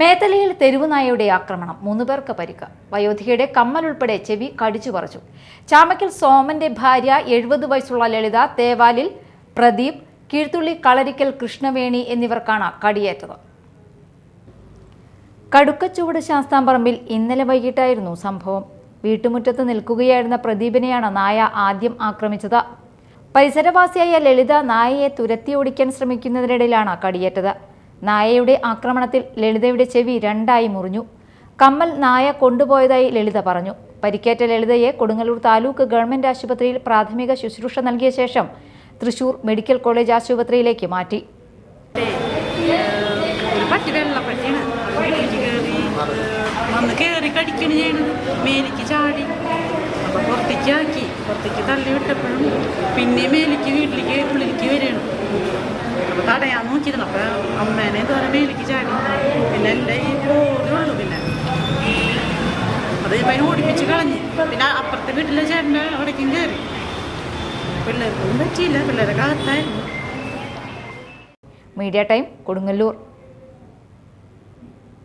മേത്തലയിൽ തെരുവുനായയുടെ ആക്രമണം മൂന്ന് പേർക്ക് പരിക്ക്. വയോധികയുടെ കമ്മൽ ഉൾപ്പെടെ ചെവി കടിച്ചു പറിച്ചു. ചാമക്കൽ സോമന്റെ ഭാര്യ എഴുപത് വയസ്സുള്ള ലളിത തേവാലിൽ പ്രദീപ് കീഴ്ത്തുള്ളി കളരിക്കൽ കൃഷ്ണവേണി എന്നിവർക്കാണ് കടിയേറ്റത്. കടുക്കച്ചുവട് ശാസ്താംപറമ്പിൽ ഇന്നലെ വൈകിട്ടായിരുന്നു സംഭവം. വീട്ടുമുറ്റത്ത് നിൽക്കുകയായിരുന്ന പ്രദീപിനെയാണ് നായ ആദ്യം ആക്രമിച്ചത്. പരിസരവാസിയായ ലളിത നായയെ തുരത്തി ഓടിക്കാൻ ശ്രമിക്കുന്നതിനിടയിലാണ് കടിയേറ്റത്. നായയുടെ ആക്രമണത്തിൽ ലളിതയുടെ ചെവി രണ്ടായി മുറിഞ്ഞു. കമ്മൽ നായ കൊണ്ടുപോയതായി ലളിത പറഞ്ഞു. പരിക്കേറ്റ ലളിതയെ കൊടുങ്ങല്ലൂർ താലൂക്ക് ഗവൺമെന്റ് ആശുപത്രിയിൽ പ്രാഥമിക ശുശ്രൂഷ നൽകിയ ശേഷം തൃശൂർ മെഡിക്കൽ കോളേജ് ആശുപത്രിയിലേക്ക് മാറ്റി. ചാടി. പുറത്തേക്ക് പുറത്തേക്ക് തള്ളി വിട്ടപ്പോഴും പിന്നെ മേലിക്ക് വീട്ടിലേക്ക് തടയാൻ നോക്കിയിരുന്നു അപ്പൊ അമ്മേനെ ഇതുവരെ എനിക്ക് ചാടി പിന്നെ എന്റെ ഈ ഉള്ളൂ പിന്നെ. അത് അതിനെ ഓടിപ്പിച്ച് കളഞ്ഞ്. പിന്നെ അപ്പുറത്തെ വീട്ടിലെ ചേട്ടന്റെ അവിടേക്കും കയറി. പിള്ളേർക്കൊന്നും പറ്റിയില്ല. പിള്ളേരെ കാലത്തായിരുന്നു മീഡിയ ടൈം കൊടുങ്ങല്ലൂർ.